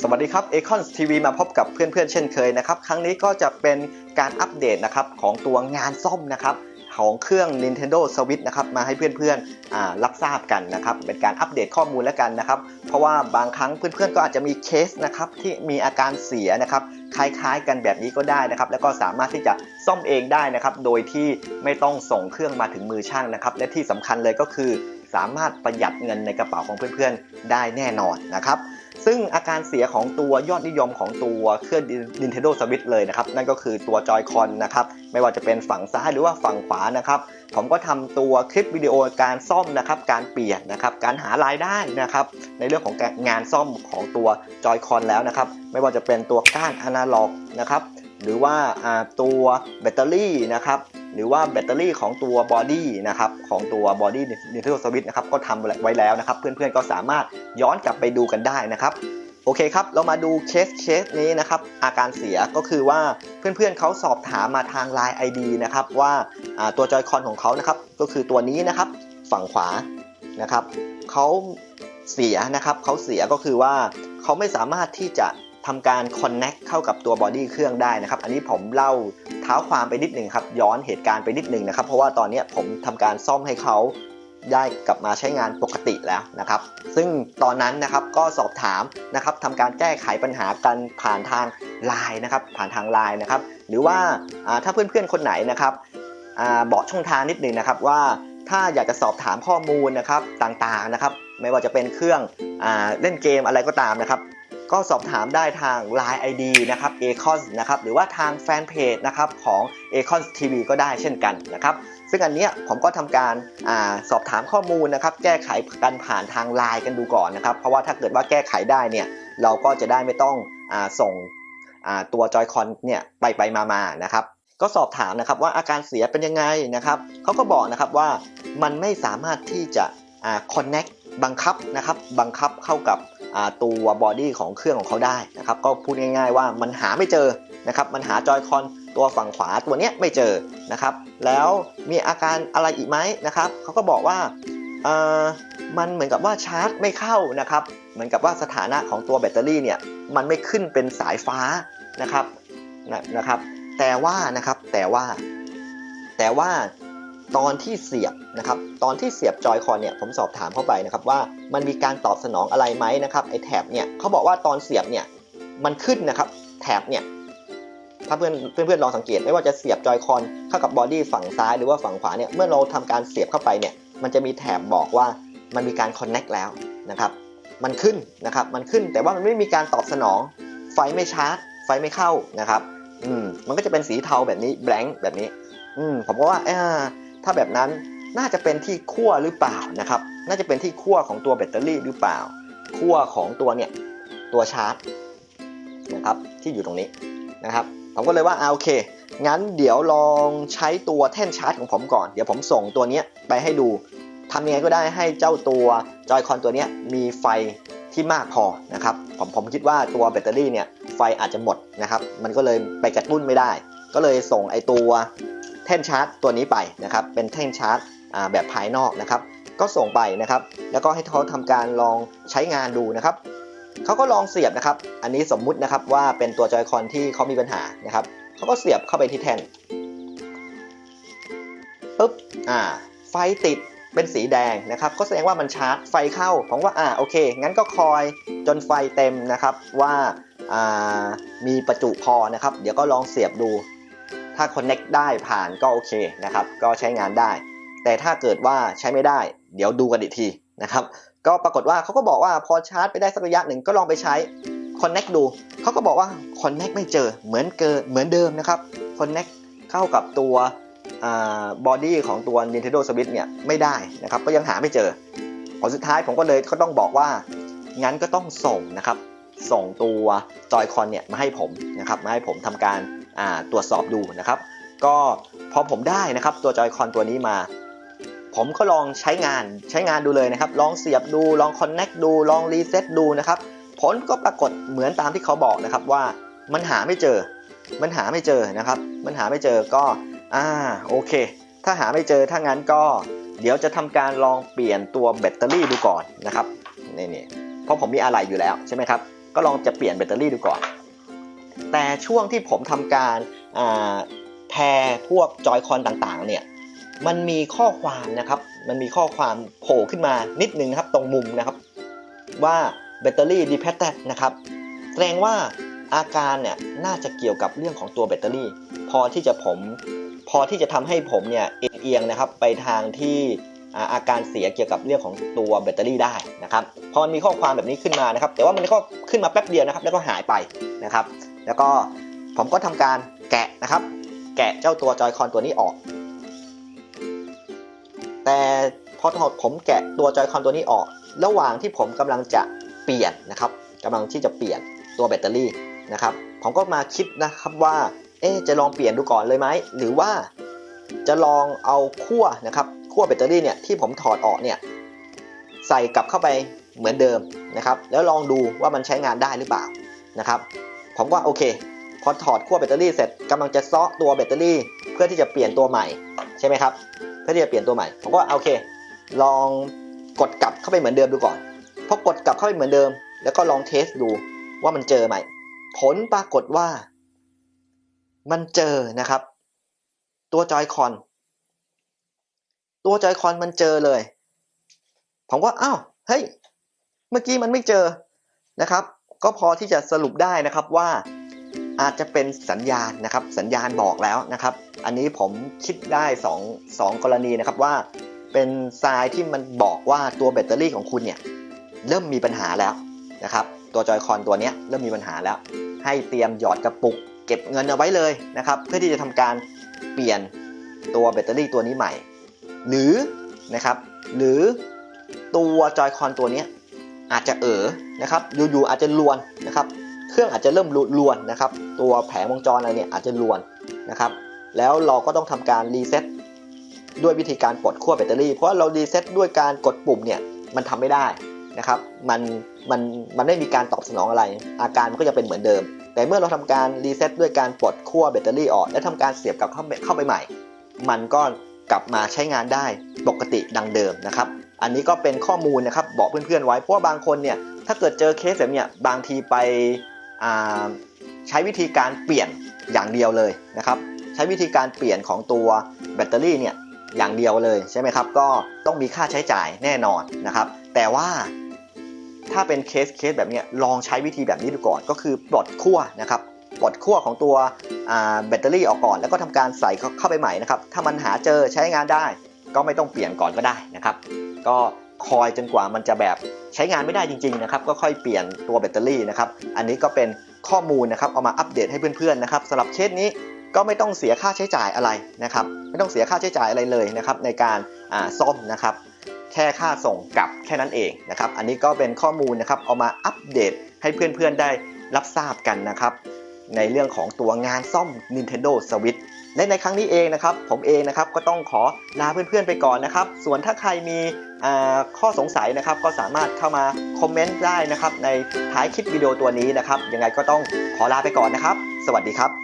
สวัสดีครับ a c o n TV มาพบกับเพื่อนๆเช่นเคยนะครับ ครั้งนี้ก็จะเป็นการอัปเดตนะครับของตัวงานซ่อมนะครับของเครื่อง Nintendo Switch นะครับมาให้เพื่อนๆอ่ารับทราบกันนะครับเป็นการอัปเดตข้อมูลแล้วกันนะครับ เพราะว่าบางครั้งเพื่อนๆก็อาจจะมีเคสนะครับที่มีอาการเสียนะครับคล้ายๆกันแบบนี้ก็ได้นะครับ แล้วก็สามารถที่จะซ่อมเองได้นะครับโดยที่ไม่ต้องส่งเครื่องมาถึงมือช่างนะครับ และที่สำคัญเลยก็คือสามารถประหยัดเงินในกระเป๋าของเพื่อนๆได้แน่นอนนะครับ ซึ่งอาการเสียของตัวยอดนิยมของตัวเครื่อง Nintendo Switch เลยนะครับ นั่นก็คือตัวจอยคอนนะครับ ไม่ว่าจะเป็นฝั่งซ้ายหรือว่าฝั่งขวานะครับ ผมก็ทำตัวคลิปวิดีโอการซ่อมนะครับ การเปลี่ยนนะครับ การหารายได้นะครับ ในเรื่องของงานซ่อมของตัวจอยคอนแล้วนะครับ ไม่ว่าจะเป็นตัวก้านอนาล็อกนะครับ หรือว่าตัวแบตเตอรี่นะครับ หรือว่าแบตเตอรี่ของตัวบอดี้นะครับของตัวบอดี้ Nintendo Switch นะครับก็ทำไว้แล้วนะครับ เพื่อนๆก็สามารถย้อนกลับไปดูกันได้นะครับโอเคครับ เรามาดูเคสเคสนี้นะครับ อาการเสียก็คือว่าเพื่อนๆเขาสอบถามมาทาง Line ID นะครับว่าตัวจอยคอนของเขานะครับก็คือตัวนี้นะครับฝั่งขวานะครับเขาเสียนะครับเขาเสียก็คือว่าเขาไม่สามารถที่จะ ทำการ Connect เข้ากับตัวบอดี้เครื่องได้นะครับ อันนี้ผมเล่าเท้าความไปนิดหนึ่งครับ ย้อนเหตุการณ์ไปนิดหนึ่งนะครับ เพราะว่าตอนนี้ผมทำการซ่อมให้เขาได้กลับมาใช้งานปกติแล้วนะครับ ซึ่งตอนนั้นนะครับก็สอบถามนะครับทำการแก้ไขปัญหากันผ่านทางไลน์นะครับ ผ่านทางไลน์นะครับ หรือว่าถ้าเพื่อนๆคนไหนนะครับอบอกช่องทางนิดหนึ่งนะครับว่าถ้าอยากจะสอบถามข้อมูลนะครับต่างๆนะครับ ไม่ว่าจะเป็นเครื่องอเล่นเกมอะไรก็ตามนะครับ ก็สอบถามได้ทาง Line ID นะครับ a c o n นะครับหรือว่าทางแฟนเพจนะครับของ a c o n TV ก็ได้เช่นกันนะครับซึ่งอันเนี้ยผมก็ทำการอาสอบถามข้อมูลนะครับแก้ไขกันผ่านทาง Line กันดูก่อนนะครับเพราะว่าถ้าเกิดว่าแก้ไขได้เนี่ยเราก็จะได้ไม่ต้องอส่งตัวจอยคอนเนี่ยไปไปมามานะครับก็สอบถามนะครับว่าอาการเสียเป็นยังไงนะครับเขาก็บอกนะครับว่ามันไม่สามารถที่จะอ่า connect บังคับนะครับบังคับเข้ากับ ตัวบอดี้ของเครื่องของเขาได้นะครับก็พูดง่าย ๆ ว่ามันหาไม่เจอนะครับมันหาจอยคอนตัวฝั่งขวาตัวเนี้ยไม่เจอนะครับแล้วมีอาการอะไรอีกไหมนะครับเขาก็บอกว่ามันเหมือนกับว่าชาร์จไม่เข้านะครับเหมือนกับว่าสถานะของตัวแบตเตอรี่เนี่ยมันไม่ขึ้นเป็นสายฟ้านะครับนะนะครับ แต่ว่านะครับแต่ว่า แต่ว่า ตอนที่เสียบนะครับตอนที่เสียบจอยคอนเนี่ยผมสอบถามเข้าไปนะครับว่ามันมีการตอบสนองอะไรไหมนะครับไอแถบเนี่ยเขาบอกว่าตอนเสียบเนี่ยมันขึ้นนะครับแถบเนี่ยถ้าเพื่อนเพื่อนเพื่อนลองสังเกตไม่ว่าจะเสียบจอยคอนเข้ากับบอดี้ฝั่งซ้ายหรือว่าฝั่งขวาเนี่ยเมื่อเราทำการเสียบเข้าไปเนี่ยมันจะมีแถบบอกว่ามันมีการคอนเน็กแล้วนะครับมันขึ้นนะครับมันขึ้นแต่ว่ามันไม่มีการตอบสนอง ไฟไม่ชาร์จ ไฟไม่เข้านะครับอืมมันก็จะเป็นสีเทาแบบนี้แบงค์แบบนี้อืมผมก็ว่าเออ ถ้าแบบนั้นน่าจะเป็นที่ขั้วหรือเปล่านะครับ น่าจะเป็นที่ขั้วของตัวแบตเตอรี่หรือเปล่าขั้วของตัวเนี่ยตัวชาร์จนะครับที่อยู่ตรงนี้นะครับผมก็เลยว่าอ่าโอเค งั้นเดี๋ยวลองใช้ตัวแท่นชาร์จของผมก่อน เดี๋ยวผมส่งตัวเนี้ยไปให้ดูทำยังไงก็ได้ให้เจ้าตัวจอยคอนตัวเนี้ยมีไฟที่มากพอนะครับผมผมคิดว่าตัวแบตเตอรี่เนี่ยไฟอาจจะหมดนะครับ มันก็เลยไปกระตุ้นไม่ได้ ก็เลยส่งไอตัว แท่นชาร์จตัวนี้ไปนะครับเป็นแท่นชาร์จแบบภายนอกนะครับ ก็ส่งไปนะครับ แล้วก็ให้เขาทำการลองใช้งานดูนะครับเขาก็ลองเสียบนะครับ อันนี้สมมุตินะครับว่าเป็นตัวจอยคอนที่เขามีปัญหานะครับเขาก็เสียบเข้าไปที่แท่นปุ๊บอ่าไฟติดเป็นสีแดงนะครับ ก็แสดงว่ามันชาร์จไฟเข้าผมว่าอ่าโอเค งั้นก็คอยจนไฟเต็มนะครับว่าอ่ามีประจุพอนะครับ เดี๋ยวก็ลองเสียบดู ถ้า Connect ได้ผ่านก็โอเคนะครับก็ใช้งานได้ แต่ถ้าเกิดว่าใช้ไม่ได้ เดี๋ยวดูกันอีกทีนะครับก็ปรากฏว่าเขาก็บอกว่าพอชาร์จไปได้สักระยะหนึ่งก็ลองไปใช้ Connect ดู เขาก็บอกว่า Connect ไม่เจอเหมือนเกินเหมือนเดิมนะครับ Connect เข้ากับตัวบอดี้ของตัว Nintendo Switch เนี่ยไม่ได้นะครับก็ยังหาไม่เจอผลสุดท้ายผมก็เลยก็ต้องบอกว่า งั้นก็ต้องส่งนะครับ ส่งตัวจอยคอนเนี่ยมาให้ผมนะครับมาให้ผมทำการ ตรวจสอบดูนะครับ ก็พอผมได้นะครับตัวจอยคอนตัวนี้มา ผมก็ลองใช้งานใช้งานดูเลยนะครับ ลองเสียบดูลองคอนเน็กดูลองรีเซ็ตดูนะครับผลก็ปรากฏเหมือนตามที่เขาบอกนะครับว่ามันหาไม่เจอ มันหาไม่เจอนะครับ มันหาไม่เจอก็อ่าโอเค ถ้าหาไม่เจอถ้างั้นก็เดี๋ยวจะทำการลองเปลี่ยนตัวแบตเตอรี่ดูก่อนนะครับนี่นี่เพราะผมมีอะไรอยู่แล้วใช่ไหมครับก็ลองจะเปลี่ยนแบตเตอรี่ดูก่อน แต่ช่วงที่ผมทำการแพรพวกจอยคอนต่างๆเนี่ยมันมีข้อความนะครับ มันมีข้อความโผล่ขึ้นมานิดนึงครับตรงมุมนะครับ ว่าแบตเตอรี่ดีแพตนะครับแสดงว่าอาการเนี่ยน่าจะเกี่ยวกับเรื่องของตัวแบตเตอรี่ พอที่จะผมพอที่จะทำให้ผมเนี่ยเอียงๆนะครับไปทางที่อาอาการเสียเกี่ยวกับเรื่องของตัวแบตเตอรี่ได้นะครับพอมันมีข้อความแบบนี้ขึ้นมานะครับ แต่ว่ามันก็ขึ้นมาแป๊บเดียวนะครับ แล้วก็หายไปนะครับ แล้วก็ผมก็ทำการแกะนะครับ แกะเจ้าตัวจอยคอนตัวนี้ออก แต่พอผมแกะตัวจอยคอนตัวนี้ออก ระหว่างที่ผมกำลังจะเปลี่ยนนะครับกำลังที่จะเปลี่ยนตัวแบตเตอรี่นะครับ ผมก็มาคิดนะครับว่าเอ๊จะลองเปลี่ยนดูก่อนเลยไหมหรือว่าจะลองเอาขั้วนะครับขั้วแบตเตอรี่เนี่ยที่ผมถอดออกเนี่ยใส่กลับเข้าไปเหมือนเดิมนะครับ แล้วลองดูว่ามันใช้งานได้หรือเปล่านะครับ ผมว่าโอเค พอถอดขั้วแบตเตอรี่เสร็จกำลังจะซ้อตัวแบตเตอรี่ เพื่อที่จะเปลี่ยนตัวใหม่ใช่ไหมครับ เพื่อที่จะเปลี่ยนตัวใหม่ ผมก็โอเค ลองกดกลับเข้าไปเหมือนเดิมดูก่อนพอกดกลับเข้าไปเหมือนเดิม แล้วก็ลองเทสดูว่ามันเจอไหมผลปรากฏว่า มันเจอนะครับ ตัวจอยคอน ตัวจอยคอนมันเจอเลย ผมว่าอ้าวเฮ้ยเมื่อกี้มันไม่เจอนะครับ ก็พอที่จะสรุปได้นะครับว่าอาจจะเป็นสัญญาณนะครับ สัญญาณบอกแล้วนะครับ อันนี้ผมคิดได้2องสองกรณีนะครับว่า เป็นทรายที่มันบอกว่าตัวแบตเตอรี่ของคุณเนี่ยเริ่มมีปัญหาแล้วนะครับ ตัวจอยคอนตัวนี้เริ่มมีปัญหาแล้ว ให้เตรียมหยอดกระปุก เก็บเงินเอาไว้เลยนะครับ เพื่อที่จะทำการเปลี่ยนตัวแบตเตอรี่ตัวนี้ใหม่ หรือนะครับ หรือตัวจอยคอนตัวนี้ อาจจะเอ๋อนะครับอยู่ๆอาจจะลวนนะครับเครื่องอาจจะเริ่มลวนนะครับตัวแผงวงจรอะไรเนี่ยอาจจะลวนนะครับแล้วเราก็ต้องทำการรีเซ็ตด้วยวิธีการปลดขั้วแบตเตอรี่ เพราะเรารีเซ็ตด้วยการกดปุ่มเนี่ยมันทำไม่ได้นะครับมันมันมันไม่มีการตอบสนองอะไร อาการมันก็จะเป็นเหมือนเดิม แต่เมื่อเราทำการรีเซ็ตด้วยการปลดขั้วแบตเตอรี่ออก และทำการเสียบกลับเข้าไปใหม่ มันก็กลับมาใช้งานได้ปกติดังเดิมนะครับ อันนี้ก็เป็นข้อมูลนะครับบอกเพื่อนๆไว้เพราะว่าบางคนเนี่ยถ้าเกิดเจอเคสแบบเนี้ยบางทีไปใช้วิธีการเปลี่ยนอย่างเดียวเลยนะครับ ใช้วิธีการเปลี่ยนของตัวแบตเตอรี่เนี่ยอย่างเดียวเลยใช่ไหมครับ ก็ต้องมีค่าใช้จ่ายแน่นอนนะครับ แต่ว่าถ้าเป็นเคสเคสแบบเนี้ยลองใช้วิธีแบบนี้ดูก่อน ก็คือปลดขั้วนะครับปลดขั้วของตัวแบตเตอรี่ออกก่อน แล้วก็ทำการใส่เข้าไปใหม่นะครับ ถ้ามันหาเจอใช้งานได้ ก็ไม่ต้องเปลี่ยนก่อนก็ได้นะครับ ก็คอยจนกว่ามันจะแบบใช้งานไม่ได้จริงๆนะครับก็ค่อยเปลี่ยนตัวแบตเตอรี่นะครับอันนี้ก็เป็นข้อมูลนะครับเอามาอัปเดตให้เพื่อนๆนะครับสำหรับเคสนี้ก็ไม่ต้องเสียค่าใช้จ่ายอะไรนะครับไม่ต้องเสียค่าใช้จ่ายอะไรเลยนะครับในการซ่อมนะครับแค่ค่าส่งกลับแค่นั้นเองนะครับอันนี้ก็เป็นข้อมูลนะครับเอามาอัปเดตให้เพื่อนๆได้รับทราบกันนะครับในเรื่องของตัวงานซ่อม Nintendo Switch และในครั้งนี้เองนะครับ ผมเองนะครับก็ต้องขอลาเพื่อนๆไปก่อนนะครับ ส่วนถ้าใครมีข้อสงสัยนะครับ ก็สามารถเข้ามาคอมเมนต์ได้นะครับ ในท้ายคลิปวิดีโอตัวนี้นะครับ ยังไงก็ต้องขอลาไปก่อนนะครับ สวัสดีครับ